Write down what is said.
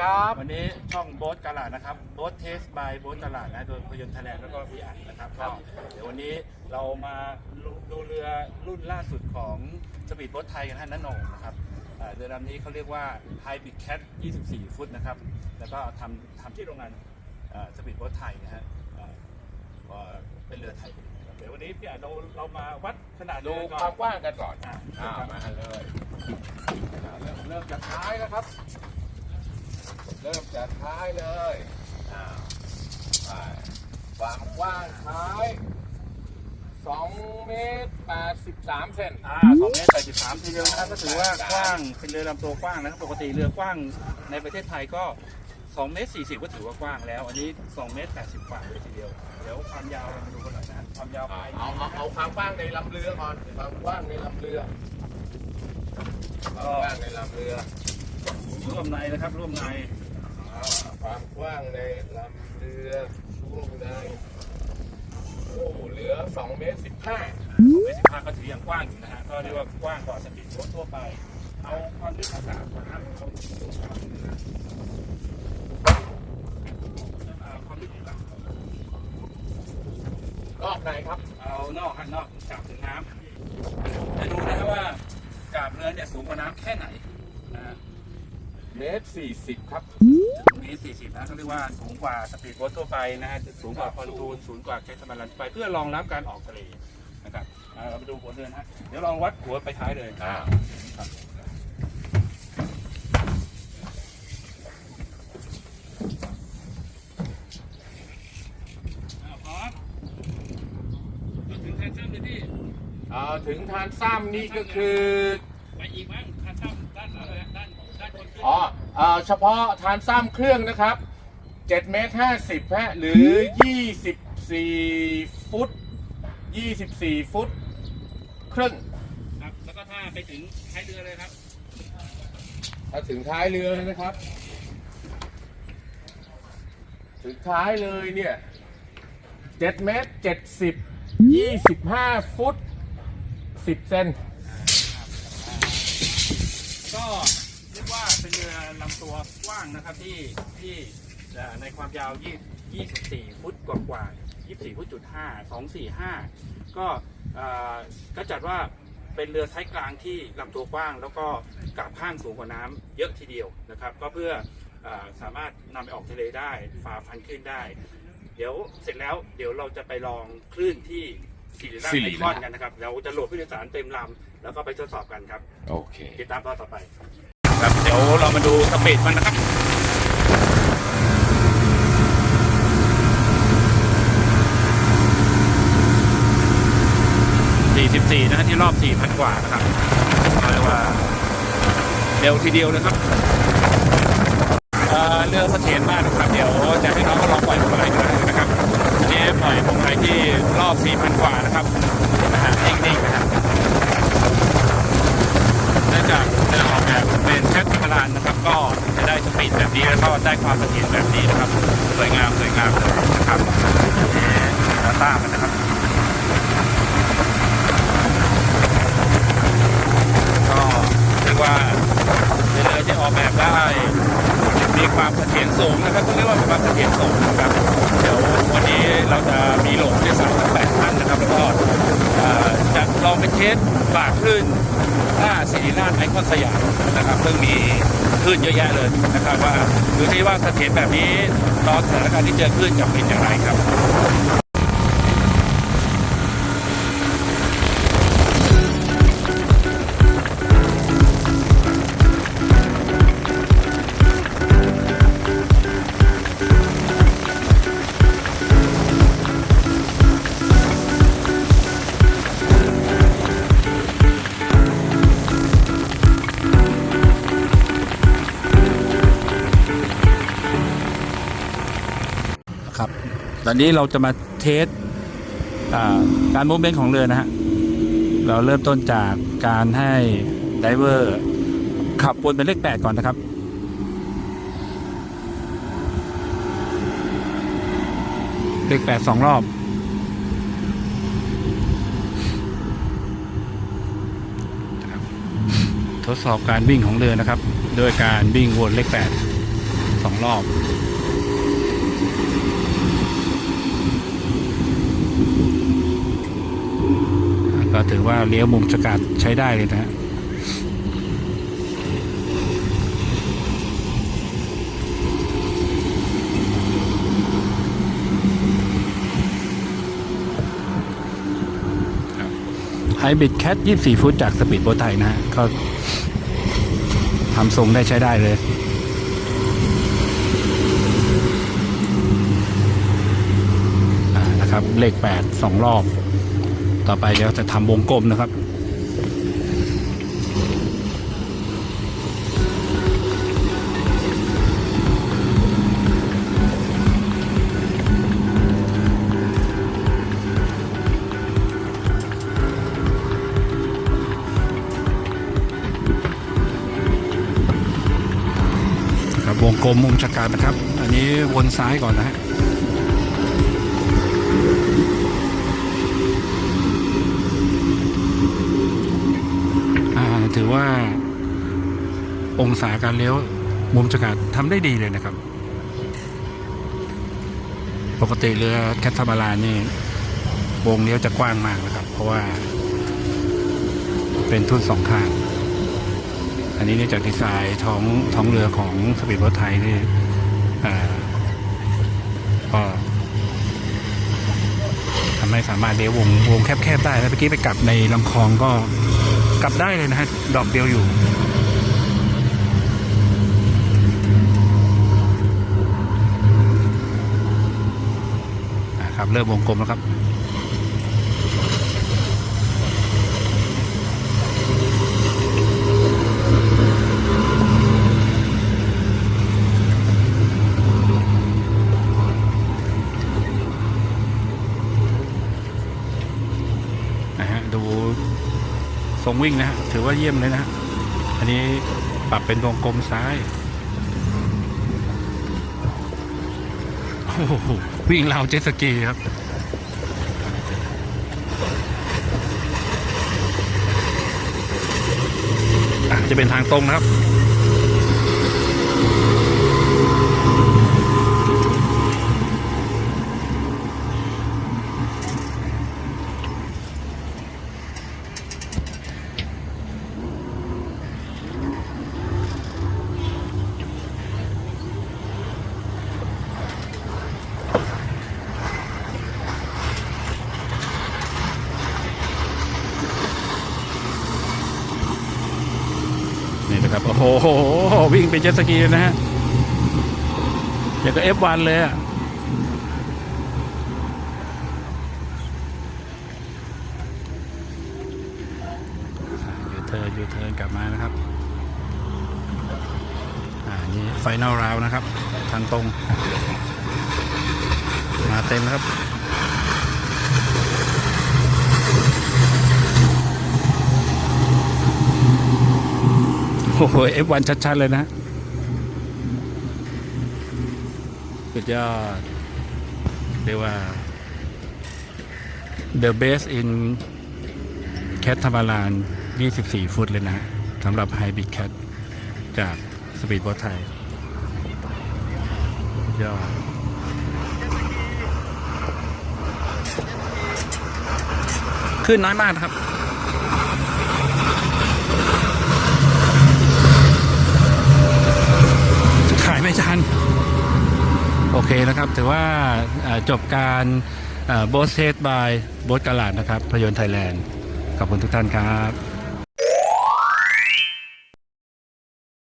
ครับ วันนี้ช่องโบ๊ทกาลาดนะครับโบ๊ทเทสบายโบ๊ทกาลาดนะโดยพยนต์ไทยแลนด์แล้วก็พี่อันนะครับครัก็บเดี๋ยววันนี้เรามาดูเรือรุ่นล่าสุดของสปีดโบ๊ทไทยกันท่านนันโหนงนะครับอ่าเรือลำนี้เขาเรียกว่า High Big Cat 24 ฟุตนะครับ แล้วก็ทำทำที่โรงงานสปีดโบ๊ทไทยนะฮะอ่าก็เป็นเรือไทยเดี๋ยววันนี้พี่อันเราเรามาวัดขนาดดูเรือก่คอวานมกว้างกันก่อนอ่าอ่ามาเลยอ่าเริ่มเริ่มจากท้ายนะครับ เริ่มจากท้ายเลยอ่าไปความกว้างท้าย2เมตร83เซนอ่าสองเมตรแปดสิบสามทีเดียวนะครับก็ถือว่ากว้างเป็นเรือลำตัวกว้างนะครับปกติเรือกว้างในประเทศไทยก็2เมตร40ก็ถือว่ากว้างแล้ว อันนี้2เมตร80กว่าเลยทีเดียวเดี๋ยวความยาวเรามาดูกันหน่อยนะความยาวเอาภายเอาเอาเอาความกว้างในลำเรือก่อนความกว้างในลำเรือความกว้างในลำเรือร่วมในนะครับร่วมในอ่าค วามกว้างในลำเรือช่วงในโอ้เหลือ2เมตร15 2เมตร15ก็ถือยังกว้างอยู่นะฮะ ก็เรียกว่ากว้างกว่าสปีดโบ๊ททั่วไป เอาความลึกอากาศนะครับเอาเอาความลึกอากาศรอบในครับ เอานอกข้างนอกจับถึงน้ำจะดูนะครับว่ากาบเรือเนี่ยสูงกว่าน้ำแค่ไหน เมตร40ครับตรงนี้40นะเขาเรียกว่าสูงกว่าสปีดโบ๊ททั่วไปนะฮะสูงกว่าพอนทูนสูงกว่าแคทามารันไป เพื่อรองรับการออกทะเลนะครับอ่าเราไปดูหัวเรือนฮะเดี๋ยวลองวัดหัวไปท้ายเลยอ่าอ่าพร้อมมาถึงแทนซ้ำเลยพี่อ่าถึงทานซ้ำนี่ก็คือไปอีกบ้างแทนซ้ำด้านอะไรด้านด้าน คนขึ้นอ๋ออ่าเฉพาะทานซ้ำเครื่องนะครับ7เมตร50ฮะหรือ 24 ฟุต 24 ฟุตครึ่งครับแล้วก็ถ้าไปถึงท้ายเรือเลยครับ ถ้าถึงท้ายเรือเลยนะครับ ถึงท้ายเลยเนี่ย7เมตร70 25 ฟุต 10 เซนก็เรียก ว่าเป็นเรือลำตัวกว้างนะครับที่ที่เอ่อในความยาว20 24 ฟุตกว่ากว่าๆ24ฟุตจุด5 245 ก็เอ่อก็จัดว่าเป็นเรือไซส์กลางที่ลำตัวกว้าง แล้วก็กาบข้างสูงกว่าน้ำเยอะทีเดียวนะครับ ก็เพื่อเออสามารถนำไปออกทะเลได้ฝ่าพันคลื่นได้ เดี๋ยวเสร็จแล้วเดี๋ยวเราจะไปลองคลื่นที่สิริราชสิไอริคอนราชกันนะครับเราจะโหลดผู้โดยสารเต็มลำแล้วก็ไปทดสอบกันครับโอเคติดตามตอนต่อไปครับเดี๋ ยวเรามาดูสปีดมันนะครับ44นะฮะที่รอบ4,000กว่านะครับเรียกว่าเร็วทีเดียวนะครับเอ่อเรือเสถียรมากนะครับ เดี๋ยวจะให้น้องเขาลองปล่อยพวงมาลัยดูนะครับอันนี่ปล่อยพวงมาลัยที่รอบ4,000กว่านะครับนะฮะนิ่งๆนะครับเนื่องจาก เรืออกแบบเป็นแคทมาลานนะครับ ก็จะได้สปีดแบบนี้แล้วก็ได้ความเสถียรแบบนี้นะครับ สวยงามสวยงามเลยนะครับนี่ดาต้ามันนะครับก็เรียกว่าเป็นเรือที่ออกแบบได้มีความเสถียรสูงนะครับเรียกว่ามีความเสถียรสูงนะครับเดี๋ยววันนี้เราจะมีหลดด้วยสา เคสปากคลื่นหน้าสีหน้าชไอคอนสยามนะครับเพิ่งมีคลื่นเยอะแยะเลยนะครับว่าดูที่ว่าเสถียรแบบนี้ตอนสถานการณ์ที่เจอคลื่นจะเป็นอย่างไรครับ ครับ ตอนนี้เราจะมาเทสการโมเมนต์ของเรือนะฮะ เราเริ่มต้นจากการให้ไดเวอร์ขับวนเป็นเลขแปดก่อนนะครับ เลขแปดสองรอบ ทดสอบการวิ่งของเรือนะครับ โดยการวิ่งวนเลขแปดสองรอบ ก็ถือว่าเลี้ยวมุมสกัดใช้ได้เลยนะฮะไฮบริดแคท24 ฟุตจากสปีดโบไทยนะฮะก็ทำทรงได้ใช้ได้เลยนะครับเลข8สองรอบ ต่อไปเดี๋ยวจะทำวงกลมนะครับครับวงกลมมุมฉกาดนะครับ อันนี้วนซ้ายก่อนนะฮะ ถือว่าองศาการเลี้ยวมุมฉกาดทำได้ดีเลยนะครับ ปกติเรือแคทามาลานนี่วงเลี้ยวจะกว้างมากนะครับ เพราะว่า เป็นทุ่นสองข้าง อันนี้เนี่ยจากดีไซน์ท้องท้องเรือของสปีดโบ๊ทไทยนี่ก็ทำให้สามารถเลี้ยววงวงแคบๆได้แล้วเมื่อกี้ไปกลับในลำคลองก็ กลับได้เลยนะฮะ ดอกเดียวอยู่นะครับ เริ่มวงกลมแล้วครับ นะฮะดูทร งวิ่งนะฮะถือว่าเยี่ยมเลยนะฮะอันนี้ปรับเป็นวงกลมซ้ายโอ้โหวิ่งราวเจ็ตสกีครับจะเป็นทางตรงนะครับ โอ้โห วิ่งเป็นเจ็ตสกีนะฮะอย่างกับ F1 เลยอะยูเทิร์นยูเทิร์นกลับมานะครับ อ่า นี่ไฟนอลราวนะครับ ทางตรง มาเต็มครับ โอ้โห F1 ชัดๆเลยนะสุดยอดเรียกว่า the best in cat ธรรมลาน 24 ฟุตเลยนะสำหรับ Hybrid Cat จาก Speedboat ไทยสุดยอดขึ้นน้อยมากนะครับ เคนะครับ ถือว่าอ่าจบการโบสเทสบายโบสกาลาดนะครับพยนต์ไทยแลนด์ ขอบคุณทุกท่านครับ